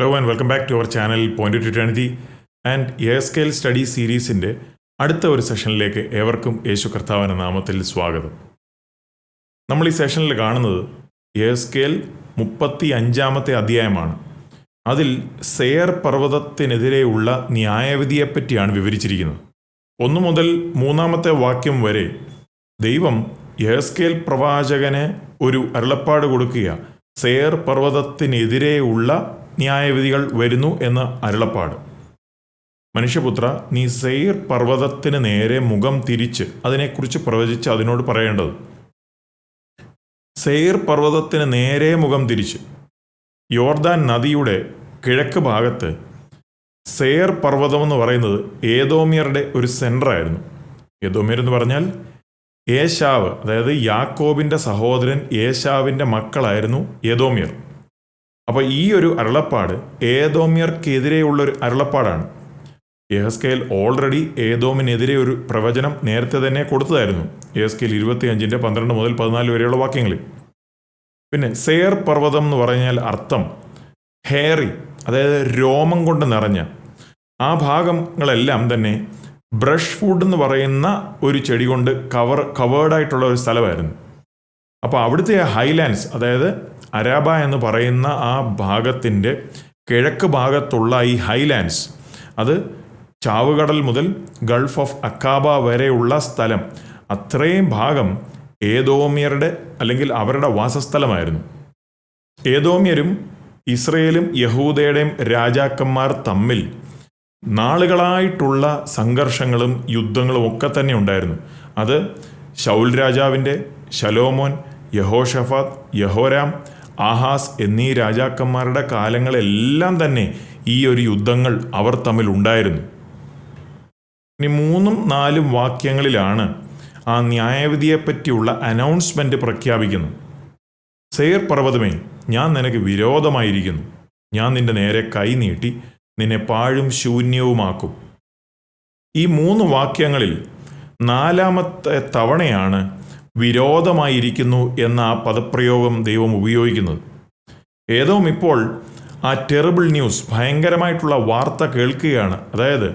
Hello and welcome back to our channel point to eternity and air scale study സീരീസിന്റെ അടുത്ത ഒരു സെഷനിലേക്ക് ഏവർക്കും യേശു കർത്താവിന്റെ നാമത്തിൽ സ്വാഗതം. നമ്മൾ ഈ സെഷനിൽ കാണുന്നത് എയർ സ്കെയിൽ മുപ്പത്തി അഞ്ചാമത്തെ അധ്യായമാണ്. അതിൽ സെയർ പർവതത്തിനെതിരെയുള്ള ന്യായവിധിയെപ്പറ്റിയാണ് വിവരിച്ചിരിക്കുന്നത്. ഒന്നു മുതൽ മൂന്നാമത്തെ വാക്യം വരെ ദൈവം യഹസ്കേൽ പ്രവാചകന് ഒരു അരുളപ്പാട് കൊടുക്കുക സെയർ പർവതത്തിനെതിരെയുള്ള ന്യായവിധികൾ വരുന്നു എന്ന് അരുളപ്പാട്. മനുഷ്യപുത്ര നീ സെയ്ർ പർവതത്തിന് നേരെ മുഖം തിരിച്ച് അതിനെക്കുറിച്ച് പ്രവചിച്ച് അതിനോട് പറയേണ്ടത്. സെയ്ർ പർവതത്തിന് നേരെ മുഖം തിരിച്ച്. യോർദാൻ നദിയുടെ കിഴക്ക് ഭാഗത്ത് സെയർ പർവതം എന്ന് പറയുന്നത് ഏതോമിയറുടെ ഒരു സെന്ററായിരുന്നു ഏതോമിയർ എന്ന് പറഞ്ഞാൽ ഏശാവ് അതായത് യാക്കോബിന്റെ സഹോദരൻ ഏശാവിന്റെ മക്കളായിരുന്നു ഏതോമിയർ അപ്പോൾ ഈ ഒരു അരുളപ്പാട് ഏതോമ്യർക്കെതിരെയുള്ള ഒരു അരുളപ്പാടാണ്. യഹസ്കേൽ ഓൾറെഡി ഏതോമിനെതിരെ ഒരു പ്രവചനം നേരത്തെ തന്നെ കൊടുത്തതായിരുന്നു. യഹസ്കേൽ ഇരുപത്തി അഞ്ചിന്റെ പന്ത്രണ്ട് മുതൽ പതിനാല് വരെയുള്ള വാക്യങ്ങളിൽ പിന്നെ സെയർ പർവതം എന്ന് പറഞ്ഞാൽ അർത്ഥം ഹേറി അതായത് രോമം കൊണ്ട് നിറഞ്ഞ. ആ ഭാഗങ്ങളെല്ലാം തന്നെ ബ്രഷ് ഫുഡ് എന്ന് പറയുന്ന ഒരു ചെടി കൊണ്ട് കവർ കവേർഡായിട്ടുള്ള ഒരു സ്ഥലമായിരുന്നു. അപ്പോൾ അവിടുത്തെ ഹൈലാൻഡ്സ് അതായത് അരാബ എന്ന് പറയുന്ന ആ ഭാഗത്തിന്റെ കിഴക്ക് ഭാഗത്തുള്ള ഈ ഹൈലാൻഡ്സ് അത് ചാവുകടൽ മുതൽ ഗൾഫ് ഓഫ് അക്കാബ വരെയുള്ള സ്ഥലം. അത്രയും ഭാഗം ഏതോമിയരുടെ അല്ലെങ്കിൽ അവരുടെ വാസസ്ഥലമായിരുന്നു. ഏതോമ്യരും ഇസ്രയേലും യഹൂദയുടെയും രാജാക്കന്മാർ തമ്മിൽ നാളുകളായിട്ടുള്ള സംഘർഷങ്ങളും യുദ്ധങ്ങളും ഒക്കെ തന്നെ ഉണ്ടായിരുന്നു. അത് ശൗൽ രാജാവിന്റെ ശലോമോൻ യഹോഷഫാത്ത് യഹോരാം ആഹാസ് എന്നീ രാജാക്കന്മാരുടെ കാലങ്ങളെല്ലാം തന്നെ ഈ ഒരു യുദ്ധങ്ങൾ അവർ തമ്മിൽ ഉണ്ടായിരുന്നു. ഇനി മൂന്നും നാലും വാക്യങ്ങളിലാണ് ആ ന്യായവിധിയെപ്പറ്റിയുള്ള അനൗൺസ്മെന്റ് പ്രഖ്യാപിക്കുന്നത്. സെയർ പർവതമേ ഞാൻ നിനക്ക് വിരോധമായിരിക്കുന്നു. ഞാൻ നിന്റെ നേരെ കൈ നീട്ടി നിന്നെ പാഴും ശൂന്യവുമാക്കും. ഈ മൂന്ന് വാക്യങ്ങളിൽ നാലാമത്തെ തവണയാണ് വിരോധമായിരിക്കുന്നു എന്ന പദപ്രയോഗം ദൈവം ഉപയോഗിക്കുന്നത്. ഏതോ ഇപ്പോൾ ആ ടെറിബിൾ ന്യൂസ് ഭയങ്കരമായിട്ടുള്ള വാർത്ത കേൾക്കുകയാണ്. അതായത്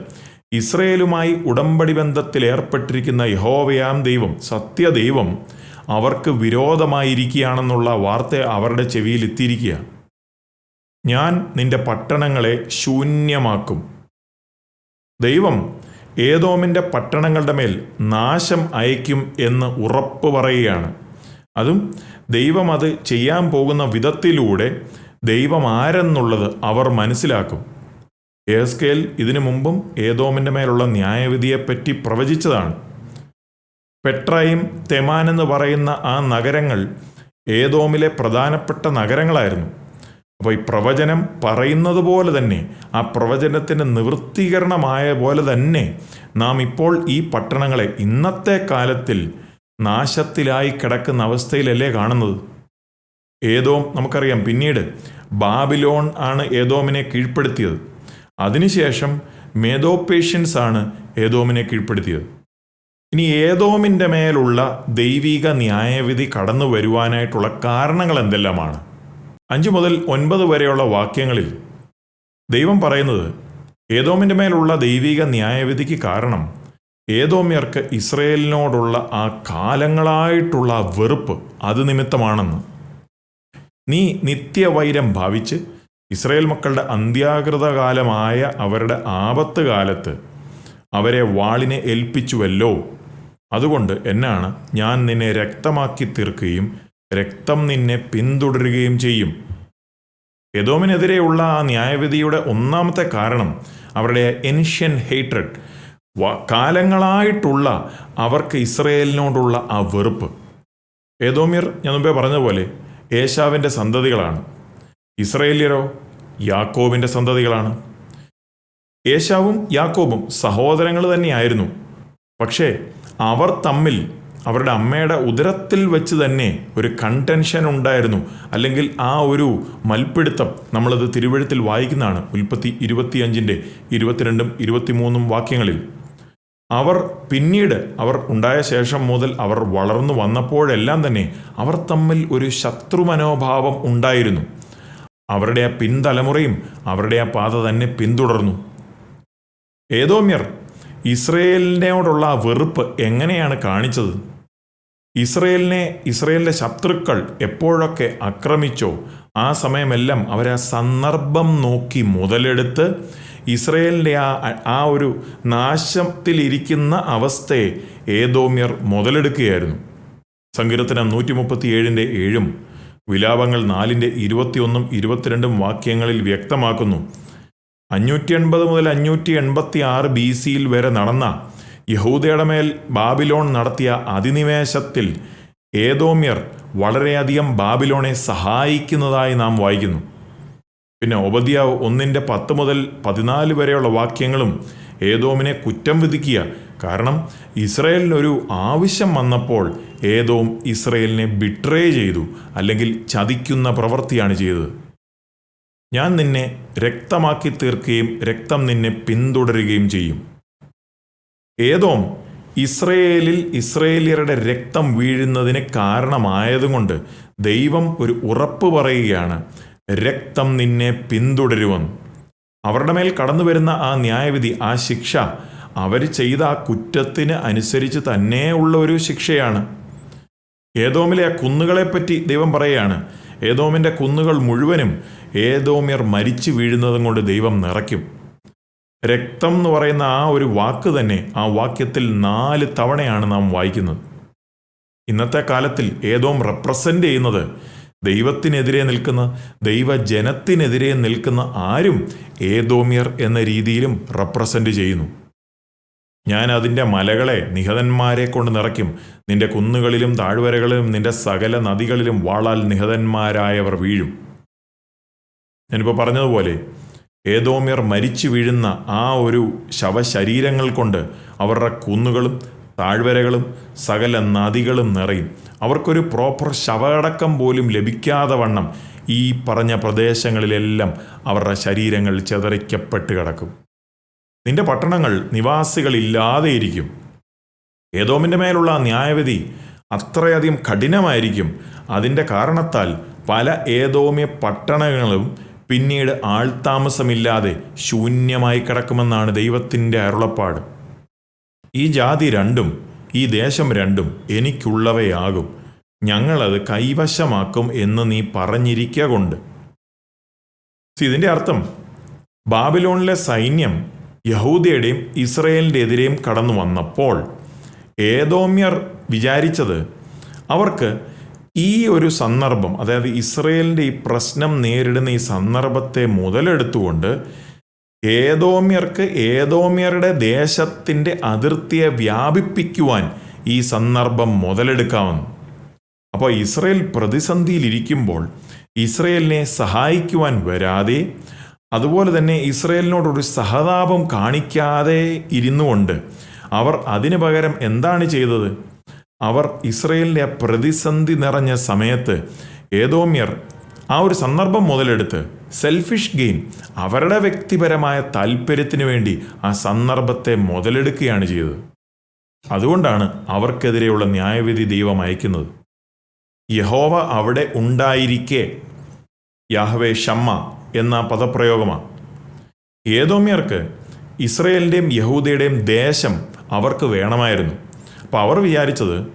ഇസ്രയേലുമായി ഉടമ്പടി ബന്ധത്തിൽ ഏർപ്പെട്ടിരിക്കുന്ന യഹോവയാം ദൈവം സത്യദൈവം അവർക്ക് വിരോധമായിരിക്കുകയാണെന്നുള്ള വാർത്ത അവരുടെ ചെവിയിൽ എത്തിയിരിക്കുക ഞാൻ നിന്റെ പട്ടണങ്ങളെ ശൂന്യമാക്കും. ദൈവം ഏതോമിന്റെ പട്ടണങ്ങളുടെ മേൽ നാശം അയക്കും എന്ന് ഉറപ്പ് പറയുകയാണ്. അതും ദൈവം അത് ചെയ്യാൻ പോകുന്ന വിധത്തിലൂടെ ദൈവം ആരെന്നുള്ളത് അവർ മനസ്സിലാക്കും. ഏസ്കേൽ ഇതിനു മുമ്പും ഏതോമിന്റെ മേലുള്ള ന്യായവിധിയെപ്പറ്റി പ്രവചിച്ചതാണ്. പെട്രയും തെമാൻ എന്ന് പറയുന്ന ആ നഗരങ്ങൾ ഏതോമിലെ പ്രധാനപ്പെട്ട നഗരങ്ങളായിരുന്നു. അപ്പോൾ ഈ പ്രവചനം പറയുന്നത് പോലെ തന്നെ ആ പ്രവചനത്തിന്റെ നിവൃത്തീകരണമായ പോലെ തന്നെ നാം ഇപ്പോൾ ഈ പട്ടണങ്ങളെ ഇന്നത്തെ കാലത്തിൽ നാശത്തിലായി കിടക്കുന്ന അവസ്ഥയിലല്ലേ കാണുന്നത്? ഏതോ നമുക്കറിയാം പിന്നീട് ബാബിലോൺ ആണ് ഏതോമിനെ കീഴ്പ്പെടുത്തിയത്. അതിനുശേഷം മേധോപേഷ്യൻസ് ആണ് ഏതോമിനെ കീഴ്പ്പെടുത്തിയത്. ഇനി ഏതോമിന്റെ മേലുള്ള ദൈവിക ന്യായവിധി കടന്നു വരുവാനായിട്ടുള്ള കാരണങ്ങൾ എന്തെല്ലാമാണ്? അഞ്ചു മുതൽ ഒൻപത് വരെയുള്ള വാക്യങ്ങളിൽ ദൈവം പറയുന്നത് ഏതോമിന്റെ മേലുള്ള ദൈവിക ന്യായവിധിക്ക് കാരണം ഏതോമ്യർക്ക് ഇസ്രയേലിനോടുള്ള ആ കാലങ്ങളായിട്ടുള്ള വെറുപ്പ് അത് നിമിത്തമാണെന്ന്. നീ നിത്യവൈരം ഭാവിച്ച് ഇസ്രയേൽ മക്കളുടെ അന്ത്യാകൃതകാലമായ അവരുടെ ആപത്ത് കാലത്ത് അവരെ വാളിനെ ഏൽപ്പിച്ചുവല്ലോ. അതുകൊണ്ട് എന്നാണ് ഞാൻ നിന്നെ രക്തമാക്കി തീർക്കുകയും രക്തം നിന്നെ പിന്തുടരുകയും ചെയ്യും. യദോമിനെതിരെയുള്ള ആ ന്യായവിധിയുടെ ഒന്നാമത്തെ കാരണം അവരുടെ എൻഷ്യൻ ഹേറ്റഡ് കാലങ്ങളായിട്ടുള്ള അവർക്ക് ഇസ്രയേലിനോടുള്ള ആ വെറുപ്പ്. ഏതോമിയർ ഞാൻ മുമ്പേ പറഞ്ഞതുപോലെ ഏശാവിന്റെ സന്തതികളാണ്. ഇസ്രയേലിയരോ യാക്കോബിന്റെ സന്തതികളാണ്. ഏശാവും യാക്കോബും സഹോദരങ്ങൾ തന്നെയായിരുന്നു. പക്ഷേ അവർ തമ്മിൽ അവരുടെ അമ്മയുടെ ഉദരത്തിൽ വെച്ച് തന്നെ ഒരു കൺടെൻഷൻ ഉണ്ടായിരുന്നു. അല്ലെങ്കിൽ ആ ഒരു മൽപ്പിടുത്തം നമ്മളത് തിരുവഴുത്തിൽ വായിക്കുന്നതാണ്. ഉൽപ്പത്തി ഇരുപത്തിയഞ്ചിന്റെ ഇരുപത്തിരണ്ടും ഇരുപത്തിമൂന്നും വാക്യങ്ങളിൽ. അവർ പിന്നീട് അവർ ഉണ്ടായ ശേഷം മുതൽ അവർ വളർന്നു വന്നപ്പോഴെല്ലാം തന്നെ അവർ തമ്മിൽ ഒരു ശത്രുമനോഭാവം ഉണ്ടായിരുന്നു. അവരുടെ ആ പിൻതലമുറയും അവരുടെ ആ പാത തന്നെ പിന്തുടർന്നു. ഏതോമ്യർ ഇസ്രയേലിനോടുള്ള ആ വെറുപ്പ് എങ്ങനെയാണ് കാണിച്ചത്? ഇസ്രയേലിനെ ഇസ്രയേലിന്റെ ശത്രുക്കൾ എപ്പോഴൊക്കെ ആക്രമിച്ചോ ആ സമയമെല്ലാം അവരാ സന്ദർഭം നോക്കി മുതലെടുത്ത് ഇസ്രയേലിന്റെ ആ ആ ഒരു നാശത്തിലിരിക്കുന്ന അവസ്ഥയെ ഏതോമ്യർ മുതലെടുക്കുകയായിരുന്നു. സങ്കീർത്തനം നൂറ്റി മുപ്പത്തി ഏഴിന്റെ ഏഴും വിലാപങ്ങൾ നാലിന്റെ ഇരുപത്തിയൊന്നും ഇരുപത്തിരണ്ടും വാക്യങ്ങളിൽ വ്യക്തമാക്കുന്നു. അഞ്ഞൂറ്റി എൺപത് മുതൽ അഞ്ഞൂറ്റി എൺപത്തി ആറ് ബി സിയിൽ വരെ നടന്ന യഹൂദയുടെ മേൽ ബാബിലോൺ നടത്തിയ അധിനിവേശത്തിൽ ഏതോമ്യർ വളരെയധികം ബാബിലോണെ സഹായിക്കുന്നതായി നാം വായിക്കുന്നു. പിന്നെ ഒബദിയ ഒന്നിന്റെ പത്ത് മുതൽ പതിനാല് വരെയുള്ള വാക്യങ്ങളും ഏതോമിനെ കുറ്റം വിധിക്കുക. കാരണം ഇസ്രയേലിനൊരു ആവശ്യം വന്നപ്പോൾ ഏതോം ഇസ്രയേലിനെ ബിട്രേ ചെയ്തു അല്ലെങ്കിൽ ചതിക്കുന്ന പ്രവൃത്തിയാണ് ചെയ്തത്. ഞാൻ നിന്നെ രക്തമാക്കി തീർക്കുകയും രക്തം നിന്നെ പിന്തുടരുകയും ചെയ്യും. ഏതോം ഇസ്രയേലിൽ ഇസ്രയേലിയരുടെ രക്തം വീഴുന്നതിന് കാരണമായതുകൊണ്ട് ദൈവം ഒരു ഉറപ്പ് പറയുകയാണ് രക്തം നിന്നെ പിന്തുടരുമെന്ന് അവരുടെ മേൽ കടന്നു വരുന്ന ആ ന്യായവിധി ആ ശിക്ഷ അവർ ചെയ്ത ആ കുറ്റത്തിന് അനുസരിച്ച് തന്നെ ഉള്ള ഒരു ശിക്ഷയാണ്. ഏതോമിലെ ആ കുന്നുകളെപ്പറ്റി ദൈവം പറയുകയാണ് ഏതോമിന്റെ കുന്നുകൾ മുഴുവനും ഏതോമ്യർ മരിച്ചു വീഴുന്നതും കൊണ്ട് ദൈവം നിറയ്ക്കും. രക്തം എന്ന് പറയുന്ന ആ ഒരു വാക്ക് തന്നെ ആ വാക്യത്തിൽ നാല് തവണയാണ് നാം വായിക്കുന്നത്. ഇന്നത്തെ കാലത്തിൽ ഏതോം റെപ്രസെന്റ് ചെയ്യുന്നത് ദൈവത്തിനെതിരെ നിൽക്കുന്ന ദൈവജനത്തിനെതിരെ നിൽക്കുന്ന ആരും ഏതോമ്യർ എന്ന രീതിയിലും റെപ്രസെന്റ് ചെയ്യുന്നു. ഞാൻ അതിന്റെ മലകളെ നിഹതന്മാരെ കൊണ്ട് നിറയ്ക്കും. നിന്റെ കുന്നുകളിലും താഴ്വരകളിലും നിന്റെ സകല നദികളിലും വാളാൽ നിഹതന്മാരായവർ വീഴും. ഞാനിപ്പോൾ പറഞ്ഞതുപോലെ ഏതോമ്യർ മരിച്ചു വീഴുന്ന ആ ഒരു ശവശരീരങ്ങൾ കൊണ്ട് അവരുടെ കുന്നുകളും താഴ്വരകളും സകല നദികളും നിറയും. അവർക്കൊരു പ്രോപ്പർ ശവടക്കം പോലും ലഭിക്കാതെ വണ്ണം ഈ പറഞ്ഞ പ്രദേശങ്ങളിലെല്ലാം അവരുടെ ശരീരങ്ങൾ ചെതറിക്കപ്പെട്ട് കിടക്കും. നിന്റെ പട്ടണങ്ങൾ നിവാസികളില്ലാതെയിരിക്കും ഏതോമിന്റെ മേലുള്ള ന്യായവിധി അത്രയധികം കഠിനമായിരിക്കും. അതിന്റെ കാരണത്താൽ പല ഏതോമ്യ പട്ടണങ്ങളും പിന്നീട് ആൾതാമസമില്ലാതെ ശൂന്യമായി കിടക്കുമെന്നാണ് ദൈവത്തിന്റെ അരുളപ്പാട്. ഈ ജാതി രണ്ടും ഈ ദേശം രണ്ടും എനിക്കുള്ളവയാകും. ഞങ്ങളത് കൈവശമാക്കും എന്ന് നീ പറഞ്ഞിരിക്കുക കൊണ്ട്. ഇതിന്റെ അർത്ഥം ബാബിലോണിലെ സൈന്യം യഹൂദയുടെയും ഇസ്രയേലിന്റെ എതിരെയും കടന്നു വന്നപ്പോൾ ഏതോമ്യർ വിചാരിച്ചത് അവർക്ക് ഈ ഒരു സന്ദർഭം അതായത് ഇസ്രയേലിന്റെ ഈ പ്രശ്നം നേരിടുന്ന ഈ സന്ദർഭത്തെ മുതലെടുത്തുകൊണ്ട് ഏതോമ്യർക്ക് ഏതോമ്യരുടെ ദേശത്തിന്റെ അതിർത്തിയെ വ്യാപിപ്പിക്കുവാൻ ഈ സന്ദർഭം മുതലെടുക്കാമെന്ന്. അപ്പോൾ ഇസ്രയേൽ പ്രതിസന്ധിയിലിരിക്കുമ്പോൾ ഇസ്രയേലിനെ സഹായിക്കുവാൻ വരാതെ അതുപോലെ തന്നെ ഇസ്രയേലിനോടൊരു സഹതാപം കാണിക്കാതെ ഇരുന്നുകൊണ്ട് അവർ അതിനു പകരം എന്താണ് ചെയ്തത്? അവർ ഇസ്രയേലിന്റെ പ്രതിസന്ധി നിറഞ്ഞ സമയത്ത് ഏതോമ്യർ ആ ഒരു സന്ദർഭം മുതലെടുത്ത് സെൽഫിഷ് ഗെയിൻ അവരുടെ വ്യക്തിപരമായ താല്പര്യത്തിന് വേണ്ടി ആ സന്ദർഭത്തെ മുതലെടുക്കുകയാണ് ചെയ്തത്. അതുകൊണ്ടാണ് അവർക്കെതിരെയുള്ള ന്യായവിധി ദൈവം അയക്കുന്നത്. യഹോവ അവിടെ ഉണ്ടായിരിക്കെ യാഹവേ ഷമ്മ എന്ന പദപ്രയോഗമാണ്. ഏതോമ്യർക്ക് ഇസ്രയേലിന്റെയും യഹൂദയുടെയും ദേശം അവർക്ക് വേണമായിരുന്നു. അപ്പോൾ അവർ വിചാരിച്ചത്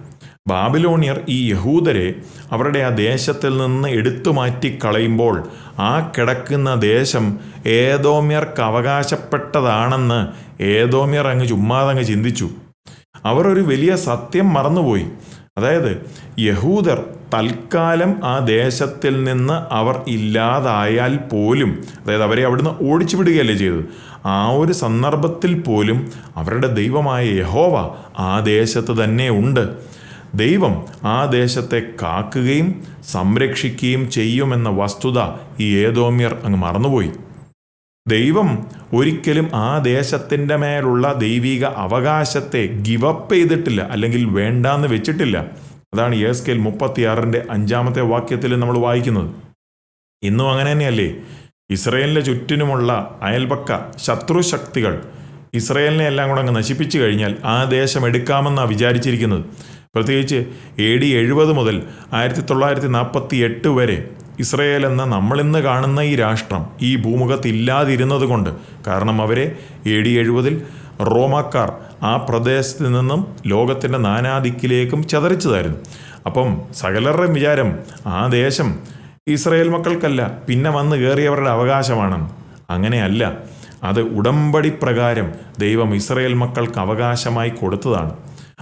ബാബിലോണിയർ ഈ യഹൂദരെ അവരുടെ ആ ദേശത്തിൽ നിന്ന് എടുത്തു മാറ്റി കളയുമ്പോൾ ആ കിടക്കുന്ന ദേശം ഏതോമ്യർക്ക് അവകാശപ്പെട്ടതാണെന്ന് ഏതോമ്യർ അങ്ങ് ചുമ്മാതങ്ങ് ചിന്തിച്ചു. അവർ ഒരു വലിയ സത്യം മറന്നുപോയി. അതായത് യഹൂദർ തൽക്കാലം ആ ദേശത്തിൽ നിന്ന് അവർ ഇല്ലാതായാൽ പോലും അതായത് അവരെ അവിടുന്ന് ഓടിച്ചു വിടുകയല്ലേ ചെയ്തത് ആ ഒരു സന്ദർഭത്തിൽ പോലും അവരുടെ ദൈവമായ യഹോവ ആ ദേശത്ത് തന്നെ ഉണ്ട്. ദൈവം ആ ദേശത്തെ കാക്കുകയും സംരക്ഷിക്കുകയും ചെയ്യുമെന്ന വസ്തുത ഈ ഏതോമ്യർ അങ്ങ് മറന്നുപോയി. ദൈവം ഒരിക്കലും ആ ദേശത്തിന്റെ മേലുള്ള ദൈവിക അവകാശത്തെ ഗിവപ്പ് ചെയ്തിട്ടില്ല അല്ലെങ്കിൽ വേണ്ടാന്ന് വെച്ചിട്ടില്ല. അതാണ് എസ് കെൽ മുപ്പത്തിയാറിന്റെ അഞ്ചാമത്തെ വാക്യത്തിൽ നമ്മൾ വായിക്കുന്നത്. ഇന്നും അങ്ങനെ തന്നെയല്ലേ? ഇസ്രയേലിന്റെ ചുറ്റിനുമുള്ള അയൽപക്ക ശത്രുശക്തികൾ ഇസ്രയേലിനെ എല്ലാം കൂടെ അങ്ങ് നശിപ്പിച്ചു കഴിഞ്ഞാൽ ആ ദേശം എടുക്കാമെന്നാണ് വിചാരിച്ചിരിക്കുന്നത്. പ്രത്യേകിച്ച് എ ഡി എഴുപത് മുതൽ ആയിരത്തി തൊള്ളായിരത്തി നാൽപ്പത്തി എട്ട് വരെ ഇസ്രയേൽ എന്ന നമ്മളിന്ന് കാണുന്ന ഈ രാഷ്ട്രം ഈ ഭൂമുഖത്തില്ലാതിരുന്നത് കൊണ്ട്. കാരണം അവരെ എ ഡി എഴുപതിൽ റോമാക്കാർ ആ പ്രദേശത്ത് നിന്നും ലോകത്തിന്റെ നാനാദിക്കിലേക്കും ചതറിച്ചതായിരുന്നു. അപ്പം സകലരുടെ വിചാരം ആ ദേശം ഇസ്രയേൽ മക്കൾക്കല്ല പിന്നെ വന്ന് കയറിയവരുടെ അവകാശമാണെന്ന് അങ്ങനെയല്ല. അത് ഉടമ്പടി പ്രകാരം ദൈവം ഇസ്രയേൽ മക്കൾക്ക് അവകാശമായി കൊടുത്തതാണ്.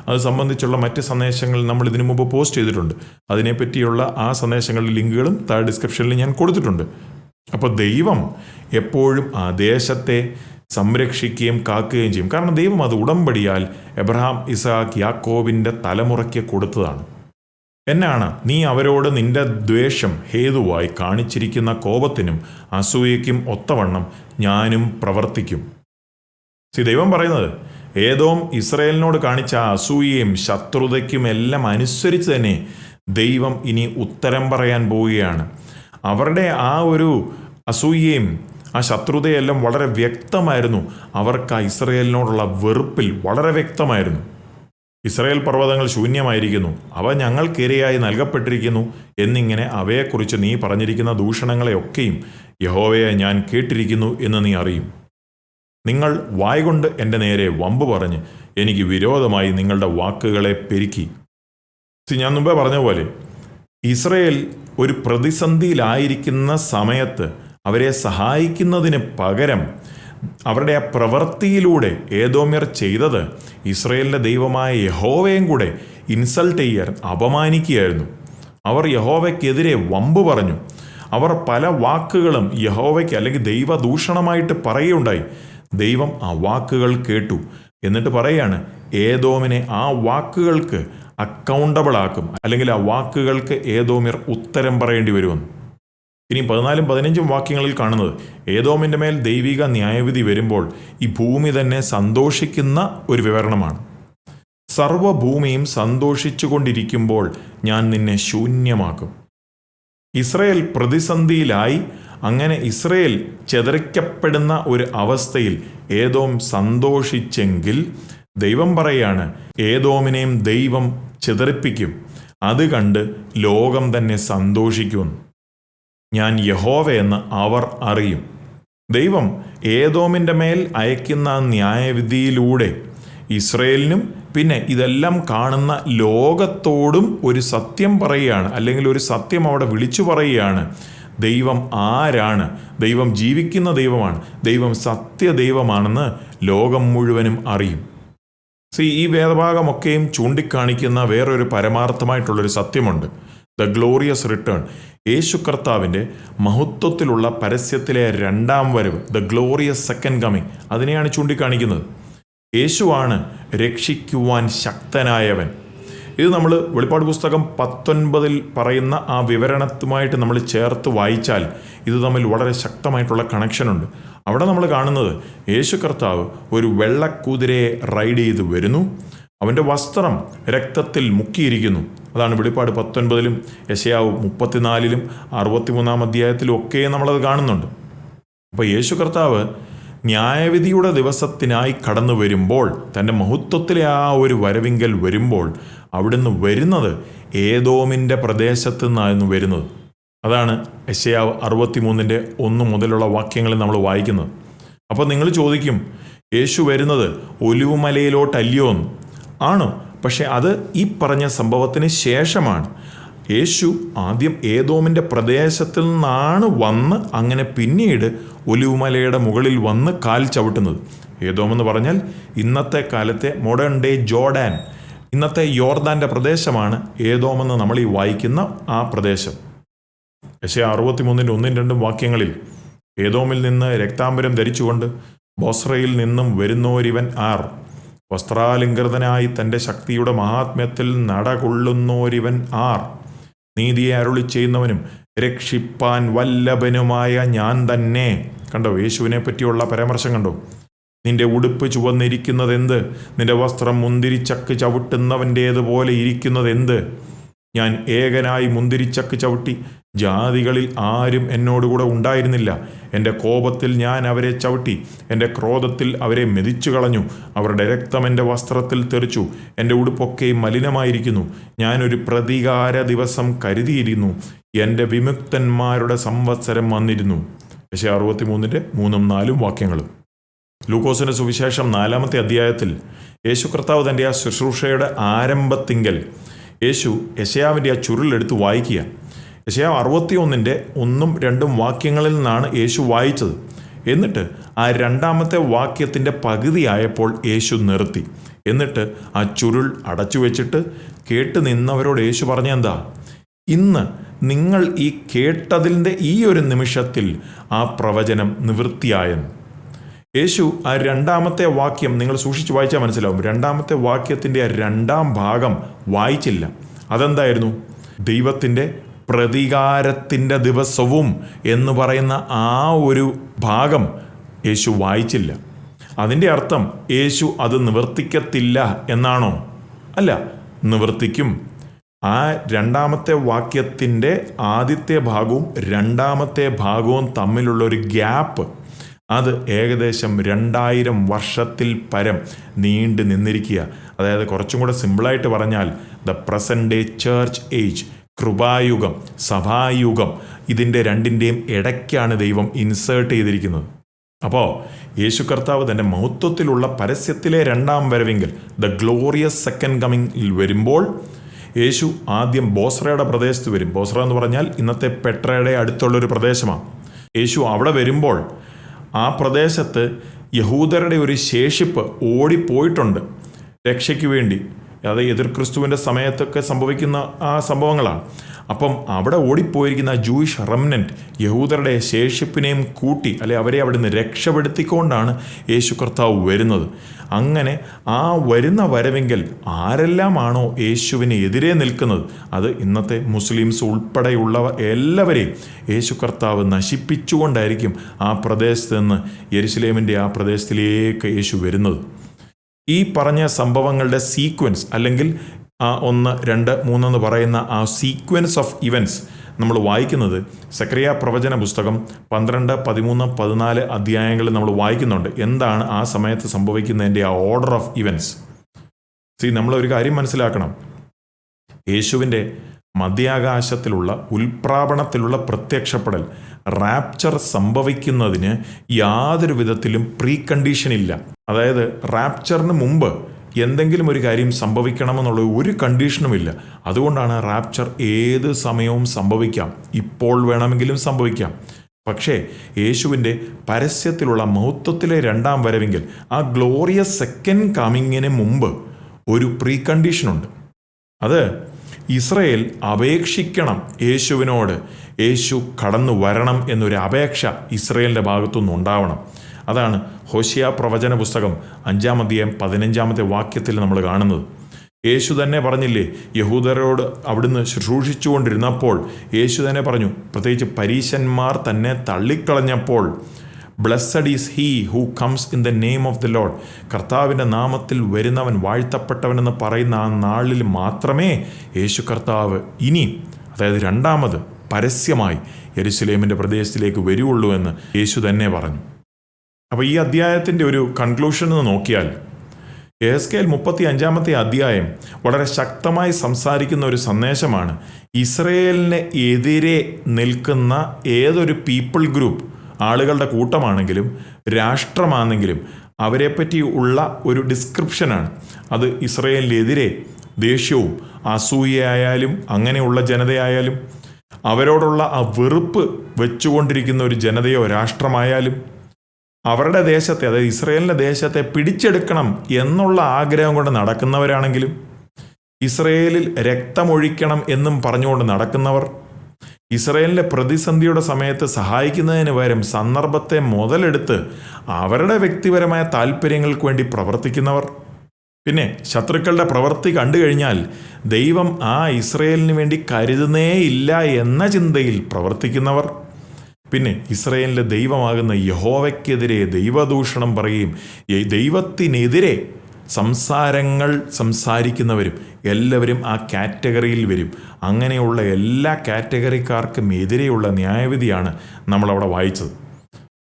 അത് സംബന്ധിച്ചുള്ള മറ്റ് സന്ദേശങ്ങൾ നമ്മൾ ഇതിനു മുമ്പ് പോസ്റ്റ് ചെയ്തിട്ടുണ്ട്. അതിനെപ്പറ്റിയുള്ള ആ സന്ദേശങ്ങളുടെ ലിങ്കുകളും താഴെ ഡിസ്ക്രിപ്ഷനിൽ ഞാൻ കൊടുത്തിട്ടുണ്ട്. അപ്പോൾ ദൈവം എപ്പോഴും ആ ദേശത്തെ സംരക്ഷിക്കുകയും കാക്കുകയും ചെയ്യും. കാരണം ദൈവം അത് ഉടമ്പടിയാൽ എബ്രഹാം ഇസാഖ് യാക്കോബിന്റെ തലമുറയ്ക്ക് കൊടുത്തതാണ്. എന്നാണ് നീ അവരോട് നിന്റെ ദ്വേഷം ഹേതുവായി കാണിച്ചിരിക്കുന്ന കോപത്തിനും അസൂയയ്ക്കും ഒത്തവണ്ണം ഞാനും പ്രവർത്തിക്കും. സി ദൈവം പറയുന്നത് ഏതോം ഇസ്രയേലിനോട് കാണിച്ച അസൂയയും ശത്രുതയ്ക്കും എല്ലാം അനുസരിച്ച് തന്നെ ദൈവം ഇനി ഉത്തരം പറയാൻ പോവുകയാണ്. അവരുടെ ആ ഒരു അസൂയയും ആ ശത്രുതയെല്ലാം വളരെ വ്യക്തമായിരുന്നു. അവർക്ക് ആ ഇസ്രയേലിനോടുള്ള വെറുപ്പിൽ വളരെ വ്യക്തമായിരുന്നു. ഇസ്രയേൽ പർവതങ്ങൾ ശൂന്യമായിരിക്കുന്നു. അവ ഞങ്ങൾക്കിരയായി നൽകപ്പെട്ടിരിക്കുന്നു എന്നിങ്ങനെ അവയെക്കുറിച്ച് നീ പറഞ്ഞിരിക്കുന്ന ദൂഷണങ്ങളെയൊക്കെയും യഹോവയെ ഞാൻ കേട്ടിരിക്കുന്നു എന്ന് നീ അറിയും. നിങ്ങൾ വായ്കൊണ്ട് എന്റെ നേരെ വമ്പ് പറഞ്ഞ് എനിക്ക് വിരോധമായി നിങ്ങളുടെ വാക്കുകളെ പെരുക്കി. ഞാൻ മുമ്പേ പറഞ്ഞ പോലെ ഇസ്രയേൽ ഒരു പ്രതിസന്ധിയിലായിരിക്കുന്ന സമയത്ത് അവരെ സഹായിക്കുന്നതിന് പകരം അവരുടെ ആ പ്രവൃത്തിയിലൂടെ ഏതോമ്യർ ചെയ്തത് ഇസ്രയേലിന്റെ ദൈവമായ യഹോവയും കൂടെ ഇൻസൾട്ട് ചെയ്യാൻ അപമാനിക്കുകയായിരുന്നു. അവർ യഹോവയ്ക്കെതിരെ വമ്പ് പറഞ്ഞു. അവർ പല വാക്കുകളും യഹോവയ്ക്ക് അല്ലെങ്കിൽ ദൈവദൂഷണമായിട്ട് പറയുകയുണ്ടായി. ദൈവം ആ വാക്കുകൾ കേട്ടു. എന്നിട്ട് പറയാണ് ഏതോമിനെ ആ വാക്കുകൾക്ക് അക്കൗണ്ടബിൾ ആക്കും. അല്ലെങ്കിൽ ആ വാക്കുകൾക്ക് ഏതോമിർ ഉത്തരം പറയേണ്ടി വരുമെന്ന്. ഇനി പതിനാലും പതിനഞ്ചും വാക്യങ്ങളിൽ കാണുന്നത് ഏതോമിന്റെ മേൽ ദൈവിക ന്യായവിധി വരുമ്പോൾ ഈ ഭൂമി തന്നെ സന്തോഷിക്കുന്ന ഒരു വിവരണമാണ്. സർവഭൂമിയും സന്തോഷിച്ചുകൊണ്ടിരിക്കുമ്പോൾ ഞാൻ നിന്നെ ശൂന്യമാക്കും. ഇസ്രയേൽ പ്രതിസന്ധിയിലായി അങ്ങനെ ഇസ്രയേൽ ചെതറിക്കപ്പെടുന്ന ഒരു അവസ്ഥയിൽ ഏതോം സന്തോഷിച്ചെങ്കിൽ ദൈവം പറയാണ് ഏതോമിനെയും ദൈവം ചെതറിപ്പിക്കും. അത് കണ്ട് ലോകം തന്നെ സന്തോഷിക്കുമെന്ന് ഞാൻ യഹോവയെന്ന് അവർ അറിയും. ദൈവം ഏതോമിന്റെ മേൽ അയക്കുന്ന ന്യായവിധിയിലൂടെ ഇസ്രയേലിനും പിന്നെ ഇതെല്ലാം കാണുന്ന ലോകത്തോടും ഒരു സത്യം പറയുകയാണ്. അല്ലെങ്കിൽ ഒരു സത്യം അവിടെ വിളിച്ചു പറയുകയാണ്. ദൈവം ആരാണ്? ദൈവം ജീവിക്കുന്ന ദൈവമാണ്. ദൈവം സത്യദൈവമാണെന്ന് ലോകം മുഴുവനും അറിയും. സി ഈ വേദഭാഗമൊക്കെയും ചൂണ്ടിക്കാണിക്കുന്ന വേറൊരു പരമാർത്ഥമായിട്ടുള്ളൊരു സത്യമുണ്ട്. ദ ഗ്ലോറിയസ് റിട്ടേൺ യേശു കർത്താവിന്റെ മഹത്വത്തിലുള്ള പരസ്യത്തിലെ രണ്ടാം വരവ് ദ ഗ്ലോറിയസ് സെക്കൻഡ് കമ്മിങ് അതിനെയാണ് ചൂണ്ടിക്കാണിക്കുന്നത്. യേശുവാണ് രക്ഷിക്കുവാൻ ശക്തനായവൻ. ഇത് നമ്മൾ വെളിപ്പാട് പുസ്തകം പത്തൊൻപതിൽ പറയുന്ന ആ വിവരണത്തുമായിട്ട് നമ്മൾ ചേർത്ത് വായിച്ചാൽ ഇത് തമ്മിൽ വളരെ ശക്തമായിട്ടുള്ള കണക്ഷനുണ്ട് അവിടെ നമ്മൾ കാണുന്നത് യേശു കർത്താവ് ഒരു വെള്ളക്കുതിരയെ റൈഡ് ചെയ്ത് വരുന്നു. അവന്റെ വസ്ത്രം രക്തത്തിൽ മുക്കിയിരിക്കുന്നു. അതാണ് വെളിപ്പാട് പത്തൊൻപതിലും യശയാവ് മുപ്പത്തിനാലിലും അറുപത്തിമൂന്നാം അധ്യായത്തിലും ഒക്കെ നമ്മളത് കാണുന്നുണ്ട്. അപ്പോൾ യേശു കർത്താവ് ന്യായവിധിയുടെ ദിവസത്തിനായി കടന്നു വരുമ്പോൾ തന്റെ മഹത്വത്തിലെ ആ ഒരു വരവിങ്കൽ വരുമ്പോൾ അവിടുന്ന് വരുന്നത് ഏതോമിന്റെ പ്രദേശത്തു നിന്നായിരുന്നു വരുന്നത്. അതാണ് യശയാവ് അറുപത്തിമൂന്നിന്റെ ഒന്ന് മുതലുള്ള വാക്യങ്ങളിൽ നമ്മൾ വായിക്കുന്നത്. അപ്പോൾ നിങ്ങൾ ചോദിക്കും യേശു വരുന്നത് ഒലിവുമലയിലോട്ടല്ലയോ എന്ന് ആണ്? പക്ഷെ അത് ഈ പറഞ്ഞ സംഭവത്തിന് ശേഷമാണ്. യേശു ആദ്യം ഏതോമിന്റെ പ്രദേശത്തിൽ നിന്നാണ് വന്ന് അങ്ങനെ പിന്നീട് ഒലിവുമലയുടെ മുകളിൽ വന്ന് കാൽ ചവിട്ടുന്നത്. ഏതോമെന്ന് പറഞ്ഞാൽ ഇന്നത്തെ കാലത്തെ മോഡേൺ ഡേ ജോർഡാൻ. ഇന്നത്തെ യോർദാന്റെ പ്രദേശമാണ് ഏതോമെന്ന് നമ്മൾ ഈ വായിക്കുന്ന ആ പ്രദേശം. പക്ഷേ അറുപത്തിമൂന്നിന്റെ ഒന്നും രണ്ടും വാക്യങ്ങളിൽ ഏതോമിൽ നിന്ന് രക്താംബരം ധരിച്ചുകൊണ്ട് ബോസ്രയിൽ നിന്നും വരുന്നോരിവൻ ആർ. വസ്ത്രാലങ്കൃതനായി തന്റെ ശക്തിയുടെ മഹാത്മ്യത്തിൽ നടകൊള്ളുന്നോരിവൻ ആർ. നീതിയെ അരുളി ചെയ്യുന്നവനും രക്ഷിപ്പാൻ വല്ലഭനുമായ ഞാൻ തന്നെ. കണ്ടോ യേശുവിനെ പറ്റിയുള്ള പരാമർശം കണ്ടോ? നിന്റെ ഉടുപ്പ് ചുവന്നിരിക്കുന്നതെന്ത്? നിന്റെ വസ്ത്രം മുന്തിരിച്ചക്ക് ചവിട്ടുന്നവന്റേതുപോലെ ഇരിക്കുന്നതെന്ത്? ഞാൻ ഏകനായി മുന്തിരിച്ചക്ക് ചവിട്ടി. ജാതികളിൽ ആരും എന്നോടുകൂടെ ഉണ്ടായിരുന്നില്ല. എന്റെ കോപത്തിൽ ഞാൻ അവരെ ചവിട്ടി. എന്റെ ക്രോധത്തിൽ അവരെ മെതിച്ചു കളഞ്ഞു. അവരുടെ രക്തം എന്റെ വസ്ത്രത്തിൽ തെറിച്ചു. എന്റെ ഉടുപ്പൊക്കെ മലിനമായിരിക്കുന്നു. ഞാനൊരു പ്രതികാര ദിവസം കരുതിയിരുന്നു. എന്റെ വിമുക്തന്മാരുടെ സംവത്സരം വന്നിരുന്നു. പക്ഷേ അറുപത്തിമൂന്നിന്റെ മൂന്നും നാലും വാക്യങ്ങളും. ലൂക്കോസിന്റെ സുവിശേഷം നാലാമത്തെ അധ്യായത്തിൽ യേശു കർത്താവ് തന്റെ ആ ശുശ്രൂഷയുടെ ആരംഭത്തിങ്കൽ യേശു യശയാവിന്റെ ആ ചുരുളെടുത്ത് വായിക്കുക. യശയാവ് അറുപത്തി ഒന്നിന്റെ ഒന്നും രണ്ടും വാക്യങ്ങളിൽ നിന്നാണ് യേശു വായിച്ചത്. എന്നിട്ട് ആ രണ്ടാമത്തെ വാക്യത്തിന്റെ പകുതിയായപ്പോൾ യേശു നിർത്തി. എന്നിട്ട് ആ ചുരുൾ അടച്ചു വെച്ചിട്ട് കേട്ട് നിന്നവരോട് യേശു പറഞ്ഞെന്താ ഇന്ന് നിങ്ങൾ ഈ കേട്ടതിന്റെ ഈ ഒരു നിമിഷത്തിൽ ആ പ്രവചനം നിവൃത്തിയായെന്ന്. യേശു ആ രണ്ടാമത്തെ വാക്യം നിങ്ങൾ സൂക്ഷിച്ച് വായിച്ചാൽ മനസ്സിലാവും. രണ്ടാമത്തെ വാക്യത്തിന്റെ ആ രണ്ടാം ഭാഗം വായിച്ചില്ല. അതെന്തായിരുന്നു? ദൈവത്തിന്റെ പ്രതികാരത്തിന്റെ ദിവസവും എന്ന് പറയുന്ന ആ ഒരു ഭാഗം യേശു വായിച്ചില്ല. അതിന്റെ അർത്ഥം യേശു അത് നിവർത്തിക്കത്തില്ല എന്നാണോ? അല്ല നിവർത്തിക്കും. ആ രണ്ടാമത്തെ വാക്യത്തിന്റെ ആദ്യത്തെ ഭാഗവും രണ്ടാമത്തെ ഭാഗവും തമ്മിലുള്ള ഒരു ഗ്യാപ്പ് അത് ഏകദേശം രണ്ടായിരം വർഷത്തിൽ പരം നീണ്ടു നിന്നിരിക്കുക. അതായത് കുറച്ചും കൂടെ സിമ്പിളായിട്ട് പറഞ്ഞാൽ the present day church age കൃപായുഗം സഭായുഗം ഇതിന്റെ രണ്ടിന്റെയും ഇടയ്ക്കാണ് ദൈവം ഇൻസേർട്ട് ചെയ്തിരിക്കുന്നത്. അപ്പോൾ യേശു കർത്താവ് തന്റെ മഹത്വത്തിലുള്ള പരസ്യത്തിലെ രണ്ടാം വരവെങ്കിൽ ദ ഗ്ലോറിയസ് സെക്കൻഡ് കമ്മിങ്ങിൽ വരുമ്പോൾ യേശു ആദ്യം ബോസ്രയുടെ പ്രദേശത്ത് വരും. ബോസ്ര എന്ന് പറഞ്ഞാൽ ഇന്നത്തെ പെട്രയുടെ അടുത്തുള്ളൊരു പ്രദേശമാണ്. യേശു അവിടെ വരുമ്പോൾ ആ പ്രദേശത്ത് യഹൂദരുടെ ഒരു ശേഷിപ്പ് ഓടിപ്പോയിട്ടുണ്ട്. രക്ഷയ്ക്ക് വേണ്ടി. അത് എതിർ ക്രിസ്തുവിന്റെ സമയത്തൊക്കെ സംഭവിക്കുന്ന ആ സംഭവങ്ങളാണ്. അപ്പം അവിടെ ഓടിപ്പോയിരിക്കുന്ന ആ ജൂയിഷ് റെമനന്റ് യഹൂദരുടെ ശേഷിപ്പിനെയും കൂട്ടി അല്ലെ അവരെ അവിടെ നിന്ന് രക്ഷപ്പെടുത്തിക്കൊണ്ടാണ് യേശു കർത്താവ് വരുന്നത്. അങ്ങനെ ആ വരുന്ന വരവെങ്കിൽ ആരെല്ലാമാണോ യേശുവിന് എതിരെ നിൽക്കുന്നത്? അത് ഇന്നത്തെ മുസ്ലിംസ് ഉൾപ്പെടെയുള്ളവ എല്ലാവരെയും യേശു കർത്താവ് നശിപ്പിച്ചുകൊണ്ടായിരിക്കും ആ പ്രദേശത്ത് നിന്ന് യെരുസലേമിന്റെ ആ പ്രദേശത്തിലേക്ക് യേശു വരുന്നത്. ഈ പറഞ്ഞ സംഭവങ്ങളുടെ സീക്വൻസ് അല്ലെങ്കിൽ ആ ഒന്ന് രണ്ട് മൂന്നെന്ന് പറയുന്ന ആ സീക്വൻസ് ഓഫ് ഇവന്റ്സ് നമ്മൾ വായിക്കുന്നത് സക്രിയ പ്രവചന പുസ്തകം പന്ത്രണ്ട് പതിമൂന്ന് പതിനാല് അധ്യായങ്ങളിൽ നമ്മൾ വായിക്കുന്നുണ്ട്. എന്താണ് ആ സമയത്ത് സംഭവിക്കുന്നതിന്റെ ആ ഓർഡർ ഓഫ് ഇവന്റ്സ് സി നമ്മൾ ഒരു കാര്യം മനസ്സിലാക്കണം. യേശുവിന്റെ മധ്യാകാശത്തിലുള്ള ഉൽപ്രാപണത്തിലുള്ള പ്രത്യക്ഷപ്പെടൽ റാപ്ചർ സംഭവിക്കുന്നതിന് യാതൊരു വിധത്തിലും പ്രീ കണ്ടീഷൻ ഇല്ല. അതായത് റാപ്ചറിന് മുമ്പ് എന്തെങ്കിലും ഒരു കാര്യം സംഭവിക്കണമെന്നുള്ള ഒരു കണ്ടീഷനും ഇല്ല. അതുകൊണ്ടാണ് റാപ്ചർ ഏത് സമയവും സംഭവിക്കാം. ഇപ്പോൾ വേണമെങ്കിലും സംഭവിക്കാം. പക്ഷേ യേശുവിന്റെ പരസ്യത്തിലുള്ള മഹത്വത്തിലെ രണ്ടാം വരവെങ്കിൽ ആ ഗ്ലോറിയസ് സെക്കൻഡ് കമ്മിങ്ങിന് മുമ്പ് ഒരു പ്രീ കണ്ടീഷനുണ്ട് അത് ഇസ്രയേൽ അപേക്ഷിക്കണം യേശുവിനോട്. യേശു കടന്നു വരണം എന്നൊരു അപേക്ഷ ഇസ്രയേലിന്റെ ഭാഗത്തുനിന്ന് ഉണ്ടാവണം അതാണ് ഹോഷിയ പ്രവചന പുസ്തകം അഞ്ചാം അധ്യായം പതിനഞ്ചാമത്തെ വാക്യത്തിൽ നമ്മൾ കാണുന്നത്. യേശു തന്നെ പറഞ്ഞില്ലേ യഹൂദരോട് അവിടുന്ന് ശുശ്രൂഷിച്ചുകൊണ്ടിരുന്നപ്പോൾ യേശു തന്നെ പറഞ്ഞു പ്രത്യേകിച്ച് പരീശന്മാർ തന്നെ തള്ളിക്കളഞ്ഞപ്പോൾ blessed is he who comes in the name of the lord കർത്താവിന്റെ നാമത്തിൽ വരുന്നവൻ വാഴ്ത്തപ്പെട്ടവനെന്ന് പറയുന്ന ആ നാളിൽ മാത്രമേ യേശു കർത്താവ് ഇനി അതായത് രണ്ടാമത് പരസ്യമായി യെരുസലേമിന്റെ പ്രദേശത്തിലേക്ക് വരികയുള്ളൂ എന്ന് യേശു തന്നെ പറഞ്ഞു. അപ്പോൾ ഈ അധ്യായത്തിന്റെ ഒരു കൺക്ലൂഷൻ എന്ന് നോക്കിയാൽ എസ് കെ എൽ മുപ്പത്തി അഞ്ചാമത്തെ അധ്യായം വളരെ ശക്തമായി സംസാരിക്കുന്ന ഒരു സന്ദേശമാണ്. ഇസ്രയേലിന് എതിരെ നിൽക്കുന്ന ഏതൊരു പീപ്പിൾ ഗ്രൂപ്പ് ആളുകളുടെ കൂട്ടമാണെങ്കിലും രാഷ്ട്രമാണെങ്കിലും അവരെപ്പറ്റി ഉള്ള ഒരു ഡിസ്ക്രിപ്ഷനാണ് അത് ഇസ്രയേലിനെതിരെ ദേഷ്യവും അസൂയയായാലും അങ്ങനെയുള്ള ജനതയായാലും അവരോടുള്ള ആ വെറുപ്പ് വെച്ചുകൊണ്ടിരിക്കുന്ന ഒരു ജനതയോ രാഷ്ട്രമായാലും അവരുടെ ദേശത്തെ അതായത് ഇസ്രയേലിന്റെ ദേശത്തെ പിടിച്ചെടുക്കണം എന്നുള്ള ആഗ്രഹം കൊണ്ട് നടക്കുന്നവരാണെങ്കിലും ഇസ്രയേലിൽ രക്തമൊഴിക്കണം എന്നും പറഞ്ഞുകൊണ്ട് നടക്കുന്നവർ ഇസ്രയേലിന്റെ പ്രതിസന്ധിയുടെ സമയത്ത് സഹായിക്കുന്നതിന് പകരം സന്ദർഭത്തെ മുതലെടുത്ത് അവരുടെ വ്യക്തിപരമായ താല്പര്യങ്ങൾക്ക് വേണ്ടി പ്രവർത്തിക്കുന്നവർ. പിന്നെ ശത്രുക്കളുടെ പ്രവൃത്തി കണ്ടു കഴിഞ്ഞാൽ ദൈവം ആ ഇസ്രയേലിന് വേണ്ടി കരുതുന്നേ ഇല്ല എന്ന ചിന്തയിൽ പ്രവർത്തിക്കുന്നവർ. പിന്നെ ഇസ്രയേലിന്റെ ദൈവമാകുന്ന യഹോവയ്ക്കെതിരെ ദൈവദൂഷണം പറയുകയും ദൈവത്തിനെതിരെ സംസാരങ്ങൾ സംസാരിക്കുന്നവരും എല്ലാവരും ആ കാറ്റഗറിയിൽ വരും. അങ്ങനെയുള്ള എല്ലാ കാറ്റഗറിക്കാർക്കും എതിരെയുള്ള ന്യായവിധിയാണ് നമ്മളവിടെ വായിച്ചത്.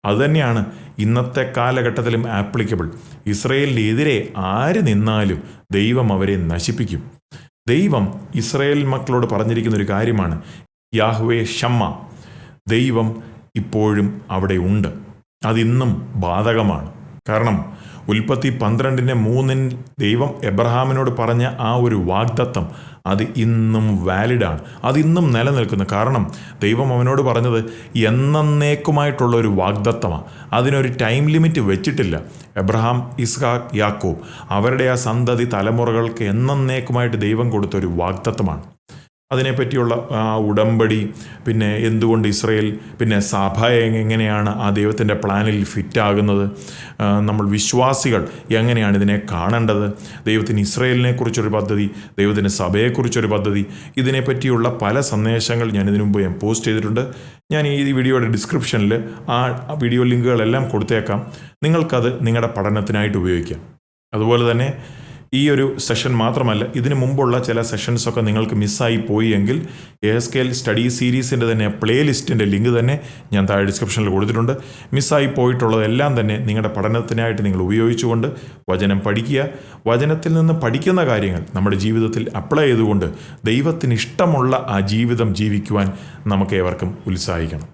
അതുതന്നെയാണ് ഇന്നത്തെ കാലഘട്ടത്തിലും ആപ്ലിക്കബിൾ ഇസ്രയേലിന്റെ എതിരെ ആര് നിന്നാലും ദൈവം അവരെ നശിപ്പിക്കും. ദൈവം ഇസ്രയേൽ മക്കളോട് പറഞ്ഞിരിക്കുന്ന ഒരു കാര്യമാണ് യാഹുവേ ഷമ്മ. ദൈവം ഇപ്പോഴും അവിടെ ഉണ്ട്. അതിന്നും ബാധകമാണ്. കാരണം ഉൽപ്പത്തി പന്ത്രണ്ടിന്റെ മൂന്നിൻ ദൈവം എബ്രഹാമിനോട് പറഞ്ഞ ആ ഒരു വാഗ്ദത്തം അത് ഇന്നും വാലിഡാണ്. അതിന്നും നിലനിൽക്കുന്നു. കാരണം ദൈവം അവനോട് പറഞ്ഞത് എന്നേക്കുമായിട്ടുള്ള ഒരു വാഗ്ദത്തമാണ് അതിനൊരു ടൈം ലിമിറ്റ് വെച്ചിട്ടില്ല. എബ്രഹാം ഇസ്ഹാഖ് യാക്കോബ് അവരുടെ ആ സന്തതി തലമുറകൾക്ക് എന്നേക്കുമായിട്ട് ദൈവം കൊടുത്തൊരു വാഗ്ദത്തമാണ്. അതിനെപ്പറ്റിയുള്ള ആ ഉടമ്പടി പിന്നെ എന്തുകൊണ്ട് ഇസ്രയേൽ പിന്നെ സഭ എങ്ങനെയാണ് ആ ദൈവത്തിന്റെ പ്ലാനിൽ ഫിറ്റാകുന്നത്? നമ്മൾ വിശ്വാസികൾ എങ്ങനെയാണ് ഇതിനെ കാണേണ്ടത്? ദൈവത്തിന് ഇസ്രയേലിനെ കുറിച്ചൊരു പദ്ധതി ദൈവത്തിന് സഭയെക്കുറിച്ചൊരു പദ്ധതി ഇതിനെപ്പറ്റിയുള്ള പല സന്ദേശങ്ങൾ ഞാൻ ഇതിനു മുമ്പ് ഞാൻ പോസ്റ്റ് ചെയ്തിട്ടുണ്ട്. ഞാൻ ഈ വീഡിയോയുടെ ഡിസ്ക്രിപ്ഷനിൽ ആ വീഡിയോ ലിങ്കുകളെല്ലാം കൊടുത്തേക്കാം. നിങ്ങൾക്കത് നിങ്ങളുടെ പഠനത്തിനായിട്ട് ഉപയോഗിക്കാം. അതുപോലെ തന്നെ ഈ ഒരു സെഷൻ മാത്രമല്ല ഇതിനു മുമ്പുള്ള ചില സെഷൻസൊക്കെ നിങ്ങൾക്ക് മിസ്സായി പോയി എങ്കിൽ A S K L study സീരീസിന്റെ തന്നെ പ്ലേ ലിസ്റ്റിന്റെ ലിങ്ക് തന്നെ ഞാൻ താഴെ ഡിസ്ക്രിപ്ഷനിൽ കൊടുത്തിട്ടുണ്ട്. മിസ്സായി പോയിട്ടുള്ളതെല്ലാം തന്നെ നിങ്ങളുടെ പഠനത്തിനായിട്ട് നിങ്ങൾ ഉപയോഗിച്ചുകൊണ്ട് വചനം പഠിക്കുക. വചനത്തിൽ നിന്ന് പഠിക്കുന്ന കാര്യങ്ങൾ നമ്മുടെ ജീവിതത്തിൽ അപ്ലൈ ചെയ്തുകൊണ്ട് ദൈവത്തിന് ഇഷ്ടമുള്ള ആ ജീവിതം ജീവിക്കുവാൻ നമുക്ക് ഏവർക്കും ഉത്സാഹിക്കണം.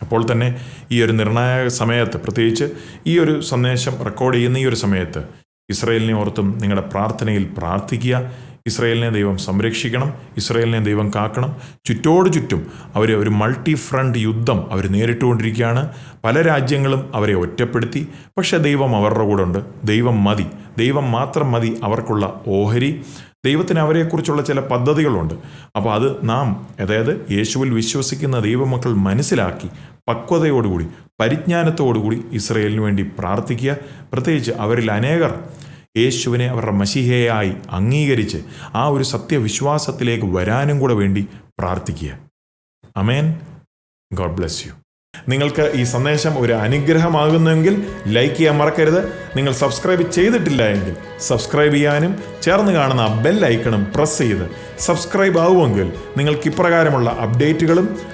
അപ്പോൾ തന്നെ ഈ ഒരു നിർണായക സമയത്ത് പ്രത്യേകിച്ച് ഈ ഒരു സന്ദേശം റെക്കോർഡ് ചെയ്യുന്ന ഈ ഒരു സമയത്ത് ഇസ്രയേലിനെ ഓർത്തും നിങ്ങളുടെ പ്രാർത്ഥനയിൽ പ്രാർത്ഥിക്കുക. ഇസ്രയേലിനെ ദൈവം സംരക്ഷിക്കണം. ഇസ്രയേലിനെ ദൈവം കാക്കണം. ചുറ്റോട് ചുറ്റും അവർ ഒരു മൾട്ടി ഫ്രണ്ട് യുദ്ധം അവർ നേരിട്ടുകൊണ്ടിരിക്കുകയാണ്. പല രാജ്യങ്ങളും അവരെ ഒറ്റപ്പെടുത്തി. പക്ഷേ ദൈവം അവരുടെ കൂടെ ഉണ്ട്. ദൈവം മതി. ദൈവം മാത്രം മതി അവർക്കുള്ള ഓഹരി. ദൈവത്തിന് അവരെക്കുറിച്ചുള്ള ചില പദ്ധതികളുണ്ട്. അപ്പോൾ അത് നാം അതായത് യേശുവിൽ വിശ്വസിക്കുന്ന ദൈവമക്കൾ മനസ്സിലാക്കി പക്വതയോടുകൂടി പരിജ്ഞാനത്തോടുകൂടി ഇസ്രയേലിന് വേണ്ടി പ്രാർത്ഥിക്കുക. പ്രത്യേകിച്ച് അവരിൽ അനേകർ യേശുവിനെ അവരുടെ മഷിഹയായി അംഗീകരിച്ച് ആ ഒരു സത്യവിശ്വാസത്തിലേക്ക് വരാനും കൂടെ വേണ്ടി പ്രാർത്ഥിക്കുക. Amen God bless you. നിങ്ങൾക്ക് ഈ സന്ദേശം ഒരു അനുഗ്രഹമാകുന്നെങ്കിൽ ലൈക്ക് ചെയ്യാൻ മറക്കരുത്. നിങ്ങൾ സബ്സ്ക്രൈബ് ചെയ്തിട്ടില്ല എങ്കിൽ സബ്സ്ക്രൈബ് ചെയ്യാനും ചേർന്ന് കാണുന്ന ബെൽ ഐക്കണും പ്രസ് ചെയ്ത് സബ്സ്ക്രൈബ് ആവുമെങ്കിൽ നിങ്ങൾക്ക് ഇപ്രകാരമുള്ള അപ്ഡേറ്റുകളും